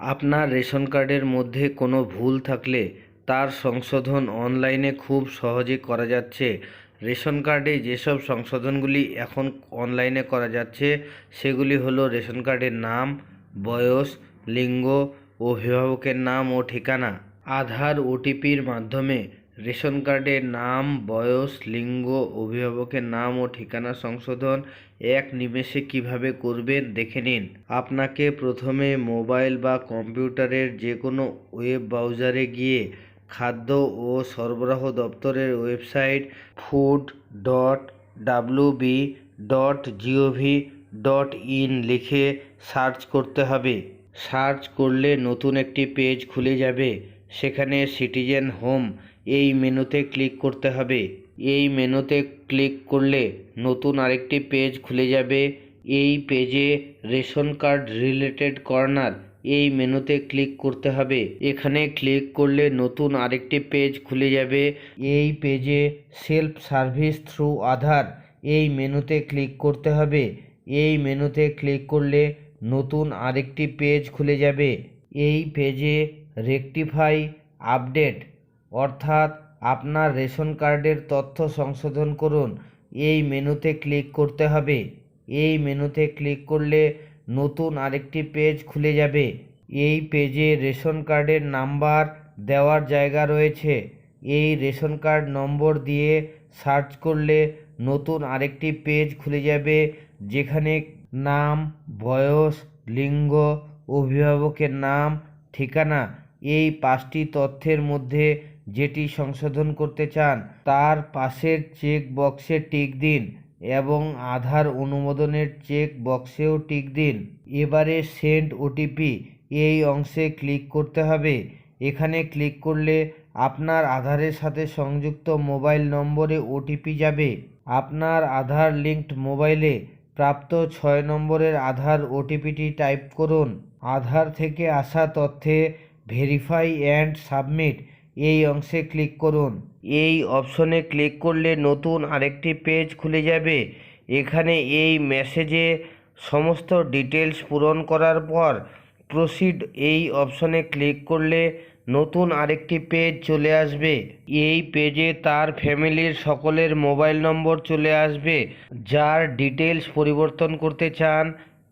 আপনার রেশন কার্ডের মধ্যে কোনো ভুল থাকলে তার সংশোধন অনলাইনে খুব সহজে করা যাচ্ছে। রেশন কার্ডে যেসব সংশোধনগুলি এখন অনলাইনে করা যাচ্ছে, সেগুলি হলো রেশন কার্ডের নাম, বয়স, লিঙ্গ অভিভাবকের নাম ও ঠিকানা, আধার, ওটিপির মাধ্যমে রেশন কার্ডের নাম, বয়স, লিঙ্গ, অভিভাবকের নাম ও ঠিকানা সংশোধন এক নিমেষে কীভাবে করবেন দেখে নিন। আপনাকে প্রথমে মোবাইল বা কম্পিউটারের যে কোনো ওয়েব ব্রাউজারে গিয়ে খাদ্য ও সরবরাহ দপ্তরের website food dot WB dot GOV dot in লিখে সার্চ করতে হবে। সার্চ করলে নতুন একটি পেজ খুলে যাবে। সেখানে সিটিজেন হোম এই মেনুতে ক্লিক করতে হবে। এই মেনুতে ক্লিক করলে নতুন আরেকটি পেজ খুলে যাবে। এই পেজে রেশন কার্ড রিলেটেড কর্নার এই মেনুতে ক্লিক করতে হবে। এখানে ক্লিক করলে নতুন আরেকটি পেজ খুলে যাবে। এই পেজে সেলফ সার্ভিস থ্রু আধার এই মেনুতে ক্লিক করতে হবে। এই মেনুতে ক্লিক করলে নতুন আরেকটি পেজ খুলে যাবে। এই পেজে রেকটিফাই আপডেট অর্থাৎ আপনার রেশন কার্ডের তথ্য সংশোধন করুন। এই মেনুতে ক্লিক করতে হবে। এই মেনুতে ক্লিক করলে নতুন আরেকটি পেজ খুলে যাবে। এই পেজে রেশন কার্ডের নাম্বার দেওয়ার জায়গা রয়েছে। এই রেশন কার্ড নম্বর দিয়ে সার্চ করলে নতুন আরেকটি পেজ খুলে যাবে, যেখানে নাম, বয়স, লিঙ্গ, অভিভাবকের নাম, ঠিকানা, এই পাঁচটি তথ্যের মধ্যে যেটি সংশোধন করতে চান, তার পাশের চেক বক্সে টিক দিন এবং আধার অনুমোদনের চেক বক্সেও টিক দিন। এবারে সেন্ড ওটিপি এই অংশে ক্লিক করতে হবে। এখানে ক্লিক করলে আপনার আধারের সাথে সংযুক্ত মোবাইল নম্বরে ওটিপি যাবে। আপনার আধার লিঙ্কড মোবাইলে প্রাপ্ত ছয় নম্বরের আধার ওটিপিটি টাইপ করুন। আধার থেকে আসা তথ্যে ভেরিফাই অ্যান্ড সাবমিট এই অংশে ক্লিক করুন। এই অপশনে ক্লিক করলে নতুন আরেকটি পেজ খুলে যাবে। এখানে এই মেসেজে সমস্ত ডিটেলস পূরণ করার পর প্রসিড এই অপশনে ক্লিক করলে নতুন আরেকটি পেজ চলে আসবে। এই পেজে তার ফ্যামিলির সকলের মোবাইল নম্বর চলে আসবে। যার ডিটেলস পরিবর্তন করতে চান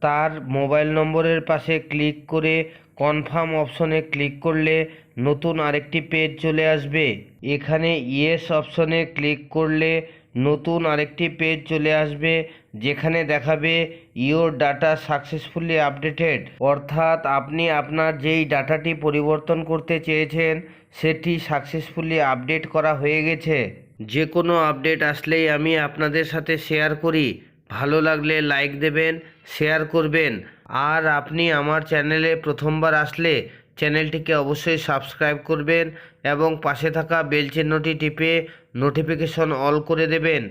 তার মোবাইল নম্বরের পাশে ক্লিক করে কনফার্ম অপশনে ক্লিক করলে নতুন আরেকটি পেজ চলে আসবে। এখানে ইয়েস অপশনে ক্লিক করলে নতুন আরেকটি পেজ চলে আসবে, যেখানে দেখাবে ইওর ডাটা সাকসেসফুলি আপডেটেড। অর্থাৎ আপনি আপনার যেই ডাটাটি পরিবর্তন করতে চেয়েছেন, সেটি সাকসেসফুলি আপডেট করা হয়ে গেছে। যে কোনো আপডেট আসলেই আমি আপনাদের সাথে শেয়ার করি। ভালো লাগলে লাইক দেবেন শেয়ার করবেন। আর আপনি আমার চ্যানেলে প্রথমবার আসলে চ্যানেলটিকে অবশ্যই সাবস্ক্রাইব করবেন এবং পাশে থাকা বেল চিহ্নটি টিপে নোটিফিকেশন অল করে দেবেন।